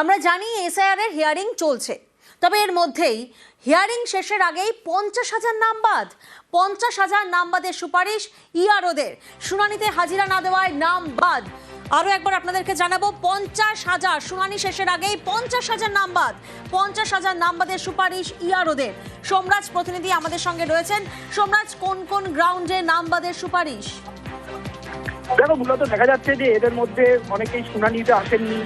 আমরা জানি এসআইআর এর হিয়ারিং চলছে। তবে এর মধ্যেই হিয়ারিং শেষের আগেই পঞ্চাশ হাজার নাম বাদ, পঞ্চাশ হাজার নাম বাদের সুপারিশ ইআরওদের। শুনানিতে হাজিরা না দেওয়ায় নাম বাদ। আরও একবার আপনাদেরকে জানাব, পঞ্চাশ হাজার শুনানি শেষের আগেই পঞ্চাশ হাজার নাম বাদ, পঞ্চাশ হাজার নাম বাদের সুপারিশ ইআরওদের। সোমরাজ প্রতিনিধি আমাদের সঙ্গে রয়েছেন। সোমরাজ, কোন কোন গ্রাউন্ডে নাম বাদের সুপারিশ? দেখো, মূলত দেখা যাচ্ছে যে এদের মধ্যে অনেকেই শুনানিতে আসেননি।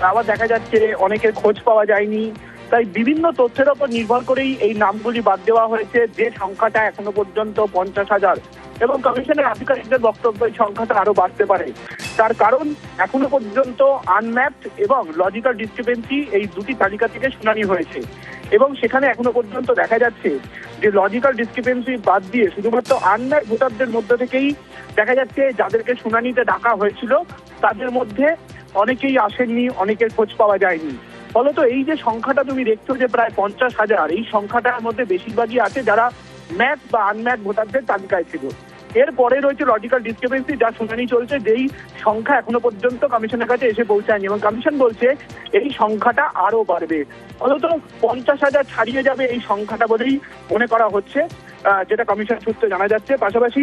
আবার দেখা যাচ্ছে অনেকের খোঁজ পাওয়া যায়নি। তাই বিভিন্ন তথ্যের ওপর নির্ভর করেই এই নামগুলি বাদ দেওয়া হয়েছে। যে সংখ্যাটা এখনও পর্যন্ত পঞ্চাশ হাজার। এবং কমিশনের আধিকারিকদের বক্তব্য এই সংখ্যাটা আরও বাড়তে পারে। তার কারণ, এখনও পর্যন্ত আনম্যাপড এবং লজিক্যাল ডিসক্রিপেন্সি এই দুটি তালিকা থেকে শুনানি হয়েছে। এবং সেখানে এখনও পর্যন্ত দেখা যাচ্ছে যে লজিক্যাল ডিসক্রিপেন্সি বাদ দিয়ে শুধুমাত্র আনম্যাপ ভোটারদের মধ্য থেকেই দেখা যাচ্ছে যাদেরকে শুনানিতে ডাকা হয়েছিল, তাদের মধ্যে অনেকেই আসেননি, অনেকের খোঁজ পাওয়া যায়নি। ফলত এই যে সংখ্যাটা তুমি দেখছ যে প্রায় পঞ্চাশ হাজার, এই সংখ্যাটার মধ্যে বেশিরভাগই আছে যারা ম্যাথ বা আনম্যাথ ভোটারদের তালিকায় ছিল। এরপরে রয়েছে লজিক্যাল ডিসক্রিপেন্সি, যা শুনানি চলছে যেই সংখ্যা এখনও পর্যন্ত কমিশনের কাছে এসে পৌঁছায়নি এবং কমিশন বলছে এই সংখ্যাটা আরও বাড়বে। অন্তত পঞ্চাশ হাজার ছাড়িয়ে যাবে এই সংখ্যাটা বলেই মনে করা হচ্ছে যেটা কমিশন সূত্রে জানা যাচ্ছে। পাশাপাশি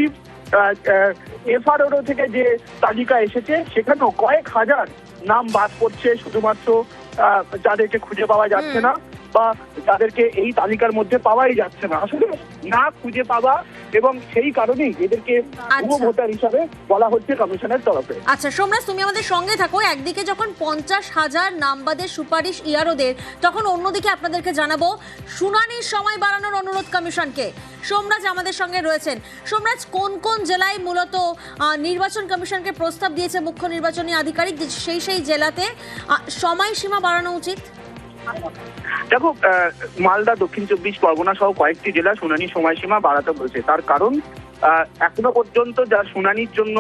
এফআরও থেকে যে তালিকা এসেছে, সেখানেও কয়েক হাজার নাম বাদ করছে শুধুমাত্র আহ, যাদেরকে খুঁজে পাওয়া যাচ্ছে না বা যাদেরকে এই তালিকার মধ্যে পাওয়াই যাচ্ছে না। আসলে না খুঁজে পাওয়া এবং সেই কারণেই এদেরকে ভুয়ো আচ্ছা। ভোটার হিসাবে বলা হচ্ছে কমিশনের তরফে। আচ্ছা সোমরাজ তুমি আমাদের সঙ্গে থাকো। একদিকে যখন পঞ্চাশ হাজার নামবাদের সুপারিশ ইয়ারোদের তখন অন্যদিকে আপনাদেরকে জানাব শুনানির সময় বাড়ানোর অনুরোধ কমিশনকে। সোমরাজ আমাদের সঙ্গে রয়েছেন। সোমরাজ কোন কোন জেলায় মূলত নির্বাচন কমিশনকে প্রস্তাব দিয়েছে মুখ্য নির্বাচনী আধিকারিক? সেই সেই জেলাতে সময়সীমা বাড়ানো উচিত? দেখো মালদা, দক্ষিণ চব্বিশ পরগনা সহ কয়েকটি জেলা শুনানি সময়সীমা বাড়াতে বলেছে তার কারণ এখনও পর্যন্ত যা শুনানির জন্য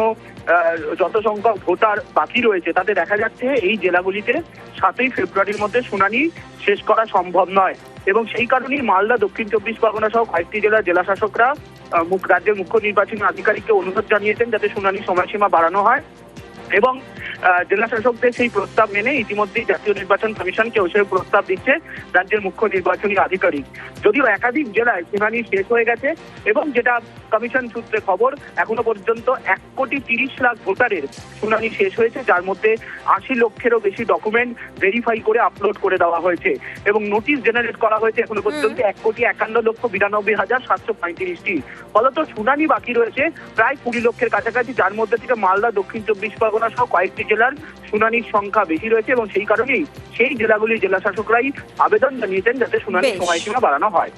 যত সংখ্যক ভোটার বাকি রয়েছে, তাতে দেখা যাচ্ছে এই জেলাগুলিতে সাতই ফেব্রুয়ারির মধ্যে শুনানি শেষ করা সম্ভব নয়। এবং সেই কারণেই মালদা, দক্ষিণ চব্বিশ পরগনা সহ কয়েকটি জেলার জেলা শাসকরা রাজ্যের মুখ্য নির্বাচনী আধিকারিককে অনুরোধ জানিয়েছেন যাতে শুনানির সময়সীমা বাড়ানো হয়। এবং জেলা শাসকদের সেই প্রস্তাব মেনে ইতিমধ্যেই জাতীয় নির্বাচন কমিশনকেও সেই প্রস্তাব দিচ্ছে রাজ্যের মুখ্য নির্বাচনী আধিকারিক। যদিও একাধিক জেলায় শুনানি শেষ হয়ে গেছে এবং যেটা কমিশন সূত্রে খবর এখনও পর্যন্ত এক কোটি তিরিশ লাখ ভোটারের শুনানি শেষ হয়েছে যার মধ্যে আশি লক্ষেরও বেশি ডকুমেন্ট ভেরিফাই করে আপলোড করে দেওয়া হয়েছে এবং নোটিশ জেনারেট করা হয়েছে এখনও পর্যন্ত এক কোটি একান্ন লক্ষ বিরানব্বই হাজার সাতশো পঁয়ত্রিশটি। ফলত শুনানি বাকি রয়েছে প্রায় কুড়ি লক্ষের কাছাকাছি যার মধ্যে থেকে মালদা দক্ষিণ চব্বিশ পরগনা সহ কয়েকটি জেলার শুনানির সংখ্যা বেশি রয়েছে এবং সেই কারণেই সেই জেলাগুলির জেলা শাসকরাই আবেদন জানিয়েছেন যাতে শুনানির সময়সীমা বাড়ানো হয়।